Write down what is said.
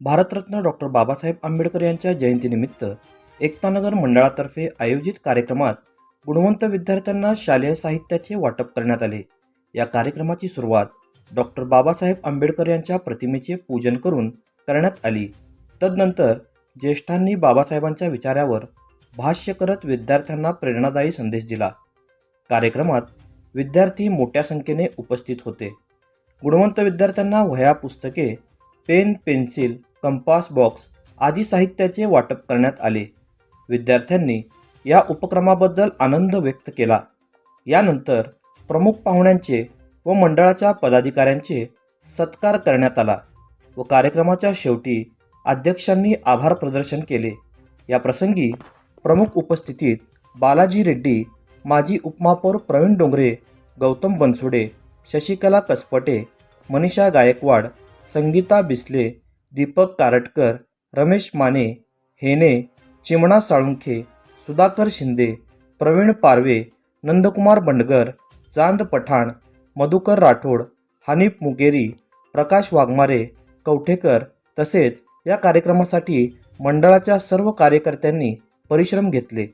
Bharat Ratna doctor Babasaheb Ambedkar यांच्या जयंतीनिमित्त एकतानगर मंडळातर्फे आयोजित कार्यक्रमात गुणवंत विद्यार्थ्यांना शालेय साहित्याचे वाटप करण्यात आले. या कार्यक्रमाची सुरुवात डॉक्टर बाबासाहेब आंबेडकर यांच्या प्रतिमेचे पूजन करून करण्यात आली. तदनंतर ज्येष्ठांनी बाबासाहेबांच्या विचारावर भाष्य करत विद्यार्थ्यांना प्रेरणादायी संदेश दिला. कार्यक्रमात विद्यार्थी मोठ्या संख्येने उपस्थित होते. गुणवंत विद्यार्थ्यांना वह्या पुस्तके पेन पेन्सिल कंपास बॉक्स आदी साहित्याचे वाटप करण्यात आले. विद्यार्थ्यांनी या उपक्रमाबद्दल आनंद व्यक्त केला. यानंतर प्रमुख पाहुण्यांचे व मंडळाच्या पदाधिकाऱ्यांचे सत्कार करण्यात आला व कार्यक्रमाच्या शेवटी अध्यक्षांनी आभार प्रदर्शन केले. या प्रसंगी प्रमुख उपस्थितीत बालाजी रेड्डी माजी उपमहापौर प्रवीण डोंगरे गौतम बनसोडे शशिकला कसपटे मनीषा गायकवाड संगीता बिस्ले दीपक कारटकर रमेश माने हेने चिमणा साळुंखे सुधाकर शिंदे प्रवीण पारवे नंदकुमार बंडगर चांद पठाण मधुकर राठोड हनीफ मुगेरी प्रकाश वाघमारे कवठेकर तसेच या कार्यक्रमासाठी मंडळाच्या सर्व कार्यकर्त्यांनी परिश्रम घेतले.